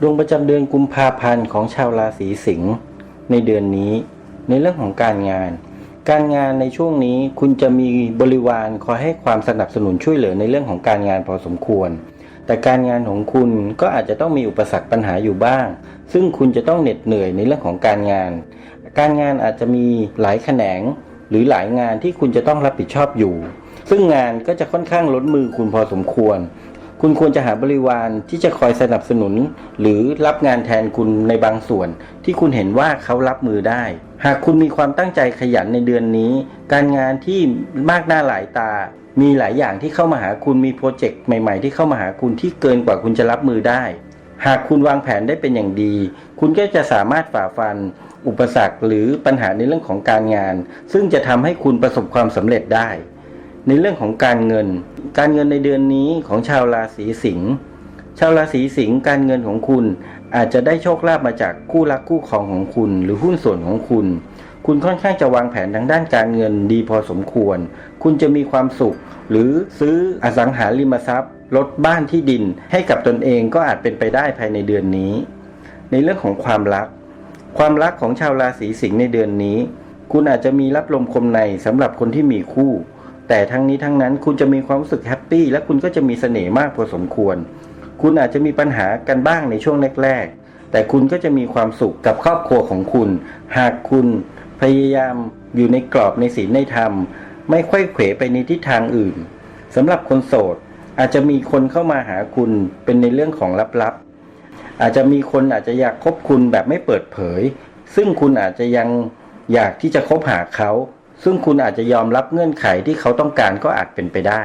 ดวงประจำเดือนกุมภาพันธ์ของชาวราศีสิงห์ในเดือนนี้ ในเรื่องของการงาน การงานในช่วงนี้คุณจะมีบริวารคอยให้ความสนับสนุนช่วยเหลือในเรื่องของการงานพอสมควร แต่การงานของคุณก็อาจจะต้องมีอุปสรรคปัญหาอยู่บ้าง ซึ่งคุณจะต้องเหน็ดเหนื่อยในเรื่องของการงาน การงานอาจจะมีหลายแขนง หรือหลายงานที่คุณจะต้องรับผิดชอบอยู่ ซึ่งงานก็จะค่อนข้างล้นมือคุณพอสมควร คุณควรจะหาบริวารที่จะคอยสนับสนุน หรือรับงานแทนคุณในบางส่วน ที่คุณเห็นว่าเขารับมือได้ หากคุณมีความตั้งใจขยันในเดือนนี้ การงานที่มากหน้าหลายตา มีหลายอย่างที่เข้ามาหาคุณมีโปรเจกต์ใหม่ ๆ ที่เข้ามาหาคุณที่เกินกว่าคุณจะรับมือได้ หากคุณวางแผนได้เป็นอย่างดี คุณก็จะสามารถฝ่าฟัน อุปสรรคหรือปัญหาในเรื่องของการงาน ซึ่งจะทำให้คุณประสบความสำเร็จได้ ในเรื่องของการเงิน การเงินในเดือนนี้ของชาวราศีสิงห์ชาวราศีสิงห์การเงินของคุณ อาจจะได้โชคลาภมาจากคู่รักคู่ครองของคุณ หรือหุ้นส่วนของคุณ คุณค่อนข้างจะวางแผนทางด้านการเงินดีพอสมควร คุณจะมีความสุข หรือซื้ออสังหาริมทรัพย์ลดบ้านที่ดิน ให้กับตนเองก็อาจเป็นไปได้ภายในเดือนนี้ ในเรื่องของความรัก ความรักของชาวราศีสิงห์ในเดือนนี้ คุณอาจจะมีรับลมคมในสำหรับคนที่มีคู่ แต่ทั้งนี้ทั้งนั้นคุณจะมีความรู้สึกแฮปปี้และคุณก็จะมีเสน่ห์มากพอสมควร คุณอาจจะมีปัญหากันบ้างในช่วงแรกๆ แต่คุณก็จะมีความสุขกับครอบครัวของคุณ หากคุณพยายามอยู่ในกรอบในศีลในธรรม ไม่ค่อยเขวไปในทิศทางอื่นสำหรับคนโสดอาจจะมีคนเข้ามาหาคุณเป็นในเรื่องของลับๆ อาจจะมีคนอาจจะอยากคบคุณแบบไม่เปิดเผย ซึ่งคุณอาจจะยังอยากที่จะคบหาเขา ซึ่งคุณอาจจะยอมรับเงื่อนไขที่เขาต้องการก็อาจเป็นไปได้